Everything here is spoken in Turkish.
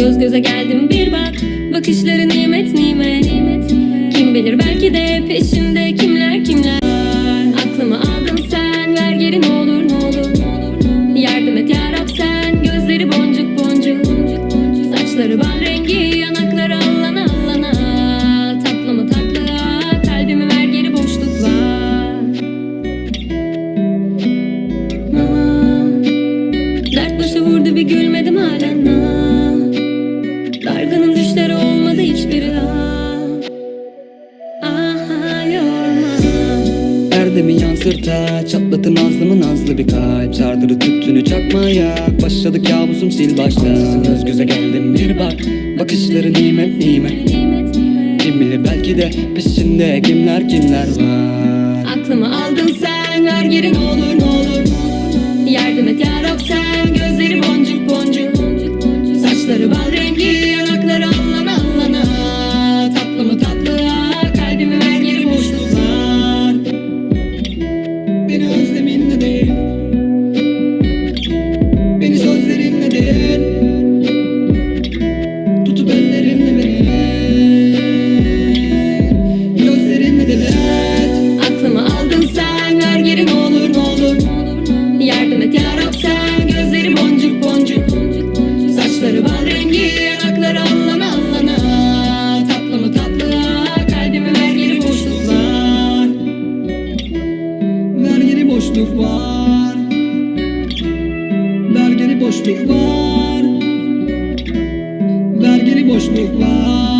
göz göze geldim bir bak Bakışları nimet nimet. Kim bilir belki de peşimde kimler kimler Aklımı aldın sen ver geri ne olur ne olur. Yardım et yarab sen gözleri boncuk boncuk. Saçları bal rengi yanakları allan allana Tatlı mı tatlı kalbimi ver geri boşluk var Mama Dert başa vurdu bir gülmedim hala Erdemi yansırta Çatlatın nazlımı nazlı bir kalp. Sardırı tüttünü çakmaya. Başladı kabusum sil başta Göz göze geldim bir bak Bakışları nimet nimet. Kim bilir belki de peşinde kimler kimler var? Aklımı aldın sen ver geri ne olur ne olur Beni özleminle değil Beni sözlerinle değil Tutup ellerinle beni Gözlerinle de evet Aklımı aldın sen ver geri ne olur ne olur? Yardım et yarab sen gözleri boncuk boncuk. Saçları bal rengi yanakları allana boşluk var. Vergili boşluk var. Vergili boşluk var